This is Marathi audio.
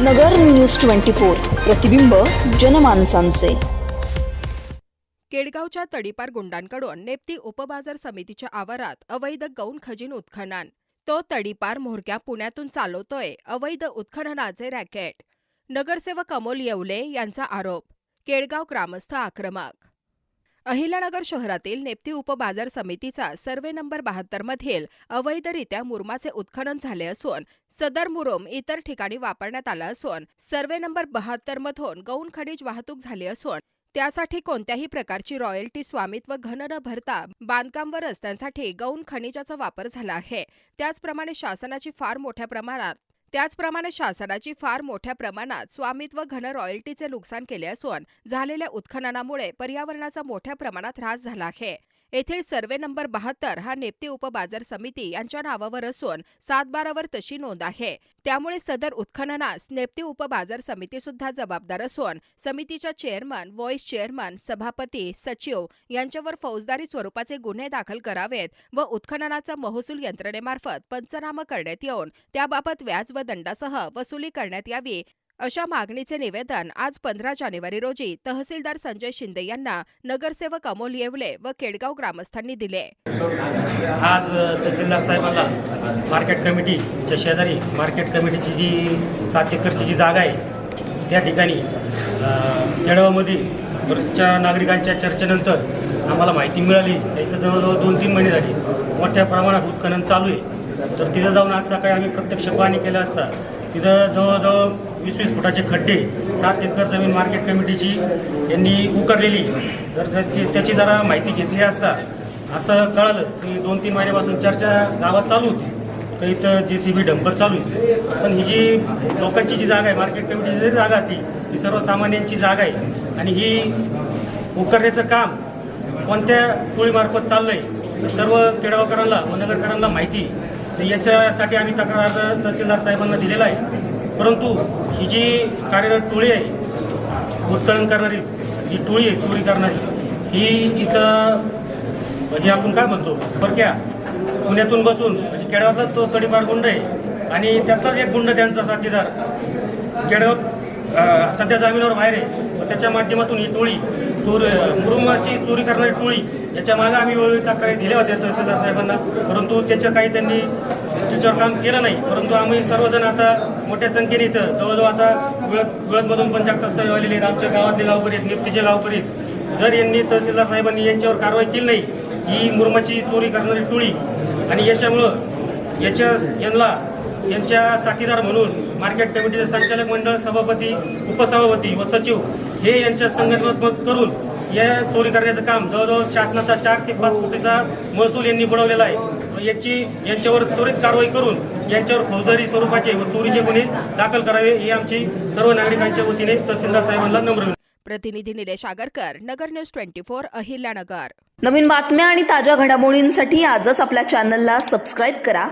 नगर न्यूज ट्वेंटी फोर प्रतिबिंब जनमानसांचे. केडगावच्या तडीपार गुंडांकडून नेप्ती उपबाजार समितीच्या आवारात अवैध गौण खजिन उत्खनन. तो तडीपार म्होरक्या पुण्यातून चालवतोय अवैध उत्खननाचे रॅकेट. नगरसेवक अमोल येवले यांचा आरोप. केडगाव ग्रामस्थ आक्रमक. अहिल्यानगर शहरातील नेप्ती उपबाजार समितीचा सर्वे नंबर बहात्तर मधील अवैधरित्या मुरमाचे उत्खनन झाले असून सदर मुरुम इतर ठिकाणी वापरण्यात आला असून सर्वे नंबर बहात्तर मधून गौण खनिज वाहतूक झाली असून त्यासाठी कोणत्याही प्रकारची रॉयल्टी स्वामित्व घन न भरता बांधकाम व रस्त्यांसाठी गौण खनिजाचा वापर झाला आहे. त्याचप्रमाणे शासनाची फार मोठ्या प्रमाणात त्याचप्रमाणे शासनाची फार मोठ्या प्रमाणात स्वामित्व घन रॉयल्टीचे नुकसान केले असून झालेल्या उत्खननामुळे पर्यावरणाचा मोठ्या प्रमाणात ऱ्हास झाला आहे. येथील सर्वे नंबर बहात्तर हा नेप्ती उपबाजार समिती यांच्या नावावर असून सात बारावर तशी नोंद आहे. त्यामुळे सदर उत्खननास नेप्ती उपबाजार समिती सुद्धा जबाबदार असून समितीच्या चेअरमन व्हॉइस चेअरमन सभापती सचिव यांच्यावर फौजदारी स्वरूपाचे गुन्हे दाखल करावेत व उत्खननाचा महसूल यंत्रणेमार्फत पंचनामा करण्यात येऊन त्याबाबत व्याज व दंडासह वसुली करण्यात यावी अशा मागणीचे निवेदन आज पंधरा जानेवारी रोजी तहसीलदार संजय शिंदे यांना नगरसेवक अमोल येवले व केडगाव ग्रामस्थांनी दिले. आज तहसीलदार साहेबांना मार्केट कमिटीच्या शेजारी मार्केट कमिटीची जी सात एकरची जी जागा आहे त्या ठिकाणी अ, नागरिकांच्या चर्चेनंतर आम्हाला माहिती मिळाली. इथं जवळजवळ दोन तीन महिने झाले. मोठ्या प्रमाणात उत्खनन चालू आहे. तर तिथं जाऊन आज सकाळी आम्ही प्रत्यक्ष पाहणी केलं असता तिथं जवळजवळ वीस वीस फुटाचे खड्डे सात एकर जमीन मार्केट कमिटीची यांनी उकरलेली. तर त्याची जरा माहिती घेतली असता असं कळालं की दोन तीन महिन्यापासून चर्चा गावात चालू होती. तर इथं जे सी बी डंपर चालू होती. पण ही जी लोकांची जी जागा आहे मार्केट कमिटीची जरी जागा असली ही सर्वसामान्यांची जागा आहे. आणि ही उकरण्याचं काम कोणत्या टोळीमार्फत चाललं आहे सर्व केडगावकरांना व नगरकरांना माहिती तर याच्यासाठी आम्ही तक्रार तहसीलदार साहेबांना दिलेला आहे. परंतु ही जी कार्यरत टोळी आहे उत्तरण करणारी जी टोळी आहे चोरी करणारी ही हिचं म्हणजे आपण काय म्हणतो परक्या पुण्यातून बसून म्हणजे केडगावातला तो तडीपार गुंड आहे आणि त्यातलाच एक गुंड त्यांचा साथीदार केडगाव सध्या जामिनावर बाहेर आहे व त्याच्या माध्यमातून ही टोळी चोर मुरुमाची चोरी करणारी टोळी याच्या मागे आम्ही वेळोवेळी तक्रारी दिल्या होत्या तहसीलदार साहेबांना परंतु त्याच्या काही त्यांनी त्याच्यावर काम केलं नाही. परंतु आम्ही सर्वजण आता मोठ्या संख्येने इथं जवळजवळ आता विळद विळदमधून पण जागतात आलेले आहेत. आमच्या गावातले गावकरी आहेत निफ्तीचे गावकरी जर यांनी तहसीलदार साहेबांनी यांच्यावर कारवाई केली नाही ही मुरमाची चोरी करणारी टोळी आणि याच्यामुळं याच्या यांना यांच्या साथीदार म्हणून मार्केट कमिटीचे संचालक मंडळ सभापती उपसभापती व सचिव हे यांच्या संघटनात्मक करून या चोरी करण्याचं काम जवळजवळ शासनाचा चार ते पाच कोटीचा महसूल यांनी बुडवलेला आहे. याची यांच्यावर त्वरित कारवाई करून यांच्यावर फौजदारी स्वरूपाचे व चोरीचे गुन्हे दाखल करावे ही आमची सर्व नागरिकांच्या वतीने तहसीलदार साहेबांना नम्र विनंती. प्रतिनिधी Nilesh Agarkar Nagar news twenty four Ahilyanagar. नवीन बातम्या आणि ताज्या घडामोडींसाठी आजच आपल्या चॅनलला सबस्क्राईब करा.